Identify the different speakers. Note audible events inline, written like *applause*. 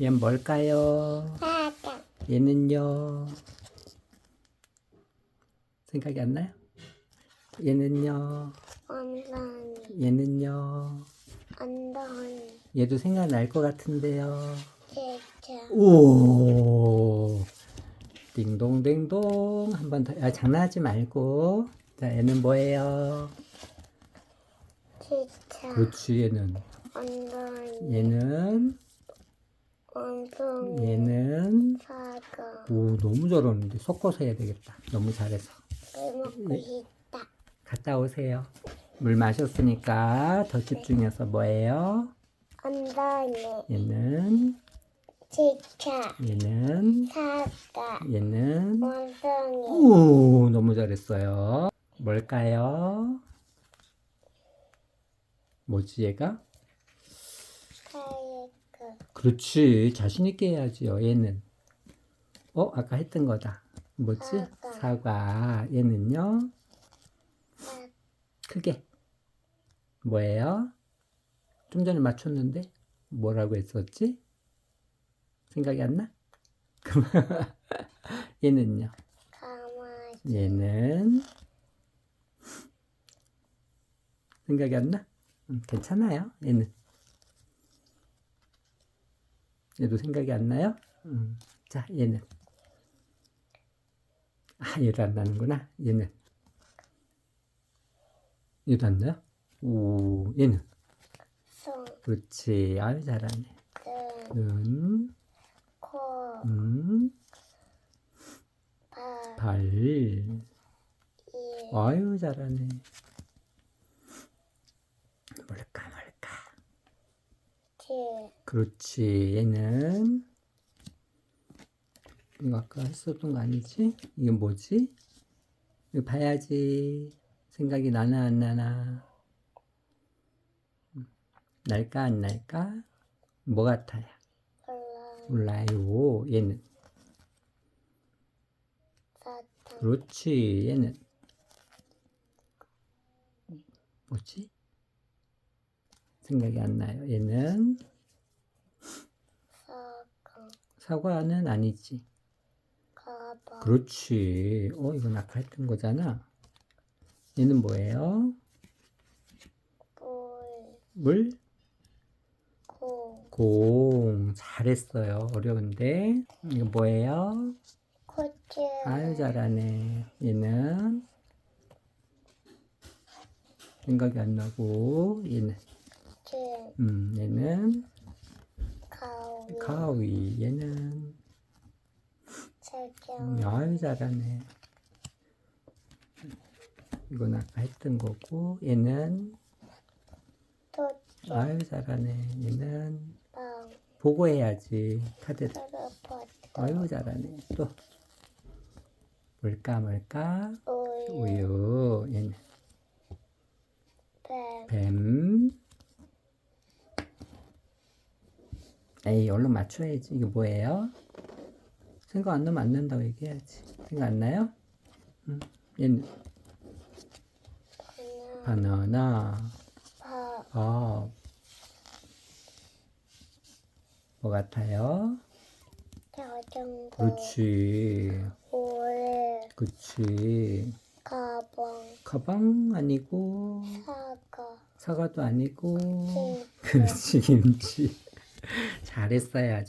Speaker 1: 얘는 뭘까요?
Speaker 2: 사과
Speaker 1: 얘는요? 생각이 안 나요? 얘는요?
Speaker 2: 엉덩이
Speaker 1: 얘는요?
Speaker 2: 엉덩이
Speaker 1: 얘도 생각날 것 같은데요.
Speaker 2: 제자
Speaker 1: 오, 띵동댕동 한 번 더. 아, 장난하지 말고. 자, 얘는 뭐예요?
Speaker 2: 제자
Speaker 1: 그렇지, 얘는.
Speaker 2: 엉덩이
Speaker 1: 얘는,
Speaker 2: 엉덩이
Speaker 1: 얘는.
Speaker 2: 사과
Speaker 1: 오, 너무 잘하는데 섞어서 해야 되겠다. 너무 잘해서.
Speaker 2: 물 먹고 싶다
Speaker 1: 갔다 오세요. 물 마셨으니까 더 집중해서 뭐예요?
Speaker 2: 엉덩이
Speaker 1: 얘는,
Speaker 2: 제자
Speaker 1: 얘는,
Speaker 2: 사과
Speaker 1: 얘는.
Speaker 2: 엉덩이
Speaker 1: 오, 너무 잘했어요. 뭘까요? 뭐지, 얘가? 그렇지. 자신있게 해야지요, 얘는. 어, 아까 했던 거다. 뭐지?
Speaker 2: 사과.
Speaker 1: 사과. 얘는요?
Speaker 2: 사-
Speaker 1: 크게. 뭐예요? 좀 전에 맞췄는데? 뭐라고 했었지? 생각이 안 나? *laughs* 얘는요?
Speaker 2: 가마지
Speaker 1: 얘는 생각이 안 나? 음, 괜찮아요. 얘는 얘도 생각이 안 나요? 음, 자, 얘는 아, 얘도 안 나는구나. 얘는 얘도 안 나요? 오, 얘는
Speaker 2: 손,
Speaker 1: 그렇지. 아유 잘하네.
Speaker 2: 눈,
Speaker 1: 눈,
Speaker 2: 코,
Speaker 1: 음,
Speaker 2: 발,
Speaker 1: 발.
Speaker 2: 입,
Speaker 1: 아유 잘하네. 뭘까 뭘까.
Speaker 2: 질,
Speaker 1: 그렇지. 얘는 이거 아까 했었던 거 아니지? 이게 뭐지? 이거 봐야지. 생각이 나나 안 나나. 음, 날까 안 날까? 뭐 같아요?
Speaker 2: 올라,
Speaker 1: 몰라요. 얘는
Speaker 2: 사탕,
Speaker 1: 그렇지. 얘는 뭐지? 생각이 안 나요. 얘는
Speaker 2: 사과,
Speaker 1: 사과는 아니지.
Speaker 2: 가방,
Speaker 1: 그렇지. 어, 이건 아까 했던 거잖아. 얘는 뭐예요?
Speaker 2: 볼,
Speaker 1: 물?
Speaker 2: 코,
Speaker 1: 공. 잘했어요. 어려운데. 이거 뭐예요?
Speaker 2: 코치,
Speaker 1: 아유, 잘하네. 얘는 생각이 안 나고, 얘는,
Speaker 2: 질,
Speaker 1: 음, 얘는
Speaker 2: 가위,
Speaker 1: 가위. 얘는, 음, 아유, 잘하네. 이건 아까 했던 거고, 얘는,
Speaker 2: 토치,
Speaker 1: 아유, 잘하네. 얘는,
Speaker 2: 빵,
Speaker 1: 보고 해야지. 카드. 아유 잘하네. 또 뭘까 뭘까?
Speaker 2: 우유,
Speaker 1: 우유. 얘는
Speaker 2: 뱀,
Speaker 1: 뱀. 에이 얼른 맞춰야지. 이게 뭐예요? 생각 안 나면 안 난다고 얘기해야지. 생각 안 나요? 응. 얘는
Speaker 2: 바나,
Speaker 1: 바나나.
Speaker 2: 밥,
Speaker 1: 아. 뭐 같아요?
Speaker 2: 자전거,
Speaker 1: 그렇지.
Speaker 2: 오래,
Speaker 1: 그렇지.
Speaker 2: 가방,
Speaker 1: 가방 아니고
Speaker 2: 사과,
Speaker 1: 사과도 아니고
Speaker 2: 김치.
Speaker 1: 그렇지 김치 잘했어요 아주